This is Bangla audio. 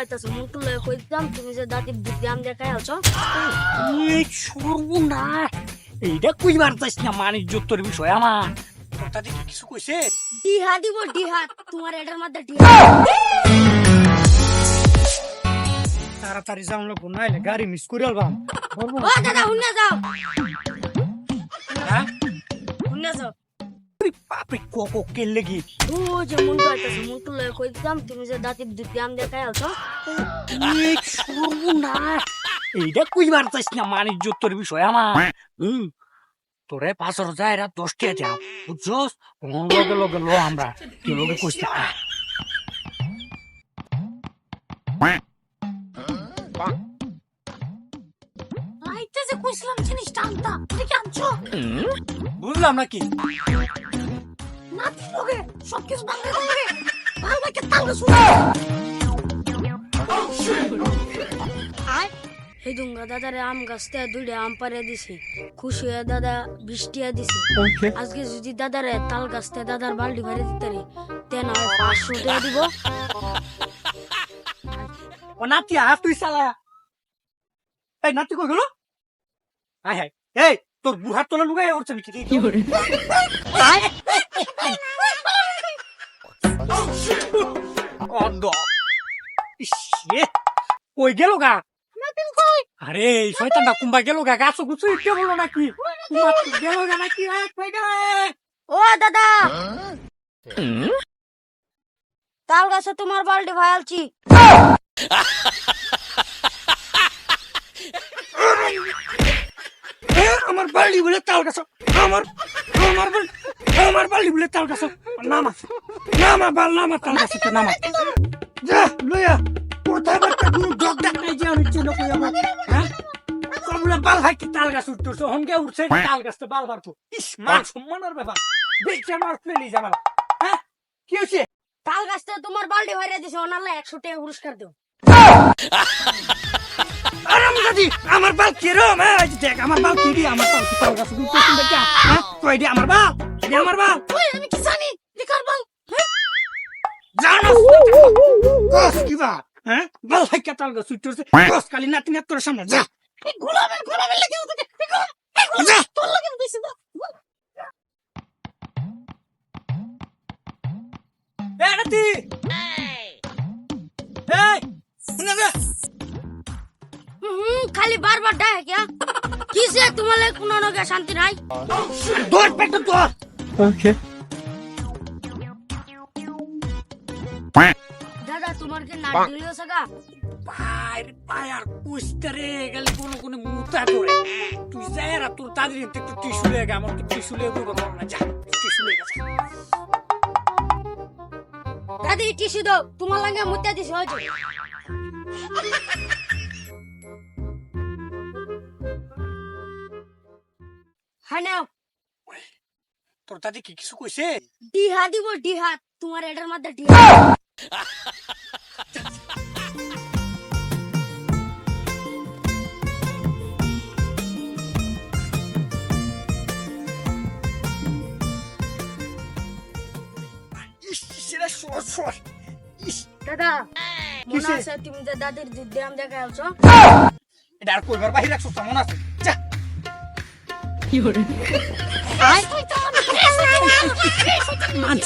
আইতাছে মুন্টু লয়ে কই দিতাম তুমি যে দাঁতি বুদ্ধি দেখাই আছো। এই সর্বনাশ এইটা কইবার চাইছ না মানিক তোর বিষয় আমার তোর তাতে কিছু কইছে ডিহা দিব ডিহা তোমার এটার মধ্যে ডিহা তাড়াতাড়ি যাও লোক নাইলে গাড়ি মিস করে আলবাম। ও দাদা হুন্না যাও হ্যাঁ যাও বাপরে কোকো কে লেগি ও যে মুন্টু আইতাছে মুন্টু লয়ে কই দিতাম তুমি যে দাঁতি বুদ্ধি আম দেখাই আছো এই সর্বনাশ এইটা কইবার চাইছ না মানিক তোর বিষয় আমার হুম তোরে পাঁচর যায় এরা দশটিয়া যাও বুঝছস কোন লগে লগে লো আমরা কে লগে কইছ না আইতে যে কইছিলাম জিনিসটা আনতা ঠিক আনছো বুঝলাম নাকি নাতি লগে সব কিছু ভাঙে ভাঙে ভালো শুনে আয়। এই দুঙ্গা দাদারে আম গাছতে দুইটা আম পারে দিছি। খুশি হয়ে দাদা বৃষ্টিয়া দিছি। আজকে যদি দাদারে তাল গাছতে দাদার বালতি ভরে দিতারি তেন হয় পাঁচশো টাকা দিব। ও নাতি আ তুই সালা এই নাতি কই গেল? আয় হায় এই তোর বুহার তলে লুগাই উঠছে নাকি? কি করে? ইসে কই গেল গা? আরে শয়তানটা কুম্বা গেল গা গাছ গুছু ইচ্ছে বলো নাকি? কুম্বা গেল গা নাকি? ও দাদা। তাল গাছে তোমার বালতি ভায়ালছি। আমার বাড়ি বলে তাল গাছ আমার আমার বলে তাল গাছ। নামা নামা বাল নামা তাল গাছ নামা যা লইয়া কোথায় বাচ্চা কোনো ডগ ডাক নাই যে আমি চিনো কই আমার হ্যাঁ? সবগুলো বাল হাইতে তাল গাছ উঠতেছে হনকে উঠছে তাল গাছতে বাল বাড়তো ইস মান সম্মানের ব্যাপার। দেখছে আমার ফেলি জানা হ্যাঁ? কি হয়েছে তাল গাছতে তোমার বালতি ভরে দিছে ওনারলে একশো টাকা পুরস্কার দেও। আরাম দাদি আমার বাল কিরম হ্যাঁ দেখ আমার বাল কি দিয়ে আমার বাল কি তাল গাছ উঠতেছে দেখা হ্যাঁ? কই দি আমার বাল? দি আমার বাল। কই আমি কি জানি? লিখার বাল? জানো কস কিবা হ্যাঁ? বাল হাইকা তাল গাছ উঠতেছে কস কালি নাতি নাতর সামনে যা। গোলামের গোলামের লাগে ওদিকে বারবার ডাকে কিয়া কিসে তোমার লাগে কোনো নগে শান্তি নাই? তোর পেট তোর দাদা তোমার কি নাট দিলিও সাগা পায়ের পায়ার কুস্তারে গেলে কোনো কোনো মুতা করে তুই যাই আর তোর তাদের একটু টিস্যু লেগে আমার তো টিস্যু লেগে করব না যা টিস্যু লেগে দাদি টিসু দাও তোমার লাগে মুত্তা দিছে হয়তো হ্যাঁ নাও। তোর দাদি কি কিছু কইছে? ডিহা দিব ডিহা তোমার এটার মধ্যে ডিহা দাদা মনে আছে তুমি যে দাদির দুধ দিয়ে আম দেখা আছো এটা আর কইবার বাহির রাখছো কেমন আছে? 요래. 아이, 설탕만, 설탕만,